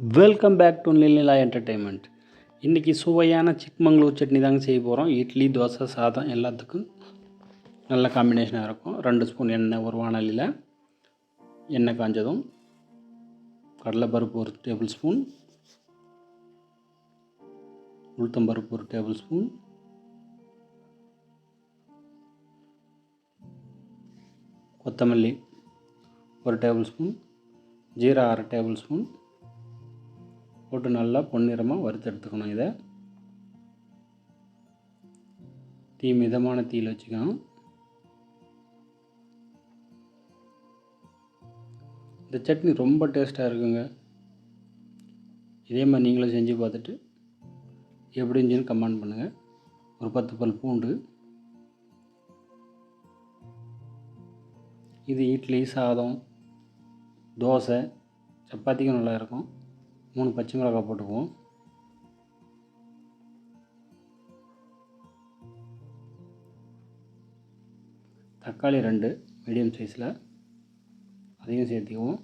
Welcome back to Nila entertainment இன்றைக்கி சுவையான சிக்மங்களூர் சட்னி தாங்க செய்ய போகிறோம் இட்லி தோசை சாதம் எல்லாத்துக்கும் நல்ல காம்பினேஷனாக இருக்கும். ரெண்டு ஸ்பூன் எண்ணெய் ஒரு வானலியில் எண்ணெய் காஞ்சதும் கடலைப்பருப்பு ஒரு டேபிள் ஸ்பூன் உளுத்தம்பருப்பு ஒரு டேபிள் ஸ்பூன் கொத்தமல்லி ஒரு டேபிள் ஸ்பூன் ஜீரா அரை டேபிள் ஸ்பூன் போட்டு நல்லா பொன்னிறமாக வறுத்தெடுத்துக்கணும் இதை. தீ மிதமான தீயில் வச்சுக்கணும். இந்த சட்னி ரொம்ப டேஸ்ட்டாக இருக்குங்க. இதே மாதிரி நீங்களும் செஞ்சு பார்த்துட்டு எப்படி இருந்துச்சுன்னு கமெண்ட் பண்ணுங்கள் ஒரு பத்து பல் பூண்டு. இது இட்லி சாதம் தோசை சப்பாத்திக்கும் நல்லா இருக்கும். மூணு பச்சை மிளகாய் போட்டுக்குவோம். தக்காளி ரெண்டு மீடியம் சைஸில். அதையும் சேர்த்துக்குவோம்.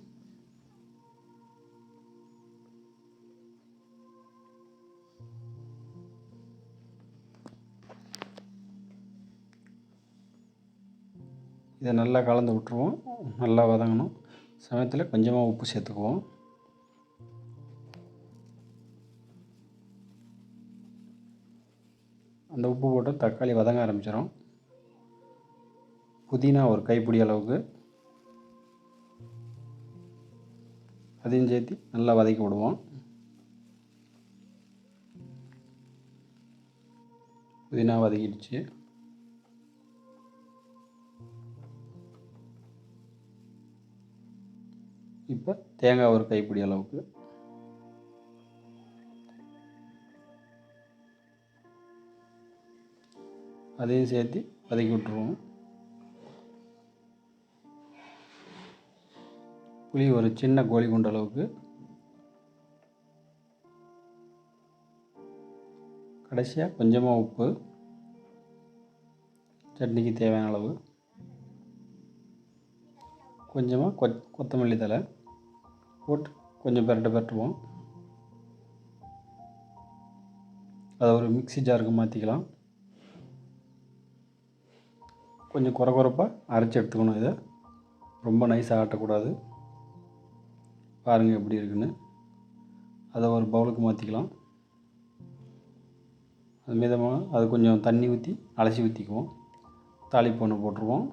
இதை நல்லா கலந்து விட்டுருவோம். நல்லா வதங்கணும். சமயத்தில் கொஞ்சமாக உப்பு சேர்த்துக்குவோம். அந்த உப்பு போட்டு தக்காளி வதங்க ஆரம்பிச்சிடும் புதினா ஒரு கைப்பிடி அளவுக்கு. அதையும் சேர்த்து நல்லா வதக்கி விடுவோம். புதினா வதக்கிடுச்சு. இப்போ தேங்காய் ஒரு கைப்பிடி அளவுக்கு. அதையும் சேர்த்து வதக்கி விட்ருவோம் புளி ஒரு சின்ன கோழி குண்ட அளவுக்கு கடைசியாக கொஞ்சமாக உப்பு சட்னிக்கு தேவையான அளவு கொஞ்சமாக கொ கொத்தமல்லி தலை போட்டு கொஞ்சம் பெரட்ட பெரட்டுவோம். அதை ஒரு மிக்சி ஜாருக்கு மாற்றிக்கலாம் கொஞ்சம் குறை குறைப்பாக அரைச்சி எடுத்துக்கணும் இதை. ரொம்ப நைஸாக ஆட்டக்கூடாது. பாருங்கள் எப்படி இருக்குன்னு. அதை ஒரு பவுலுக்கு மாற்றிக்கலாம் அது மீதமாக அது கொஞ்சம் தண்ணி ஊற்றி அலசி ஊற்றிக்குவோம் தாளிப்பு ஒன்று போட்டுருவோம்.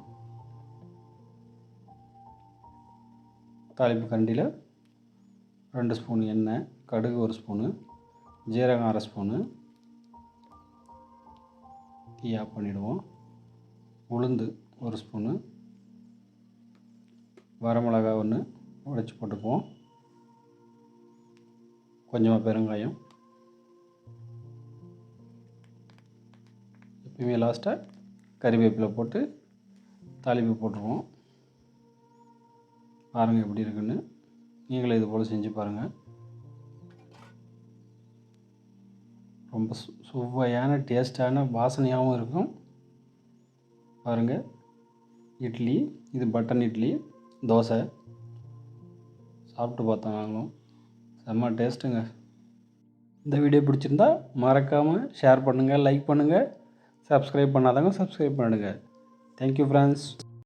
தாளிப்பு கண்டியில் ரெண்டு ஸ்பூன் எண்ணெய் கடுகு ஒரு ஸ்பூனு ஜீரகம் அரை ஸ்பூனு டீ ஆஃப் பண்ணிவிடுவோம் உளுந்து ஒரு ஸ்பூனு வரமிளகா ஒன்று உடைச்சி போட்டுப்போம் கொஞ்சமாக பெருங்காயம். எப்பயுமே லாஸ்ட்டாக கறிவேப்பிலை போட்டு தாளிப்பு போட்டுருவோம். பாருங்கள் எப்படி இருக்குன்னு. நீங்களும் இது போல் செஞ்சு பாருங்கள் ரொம்ப சு சுவையான டேஸ்டான வாசனையாகவும் இருக்கும். பாருங்கள் இட்லி இது பட்டன் இட்லி தோசை. சாப்பிட்டு பார்த்தோம் நாங்களும். செம்ம டேஸ்ட்டுங்க இந்த வீடியோ பிடிச்சிருந்தா மறக்காமல் ஷேர் பண்ணுங்கள் லைக் பண்ணுங்கள் சப்ஸ்கிரைப் பண்ணாதவங்க சப்ஸ்கிரைப் பண்ணுங்கள் தேங்க்யூ ஃப்ரெண்ட்ஸ்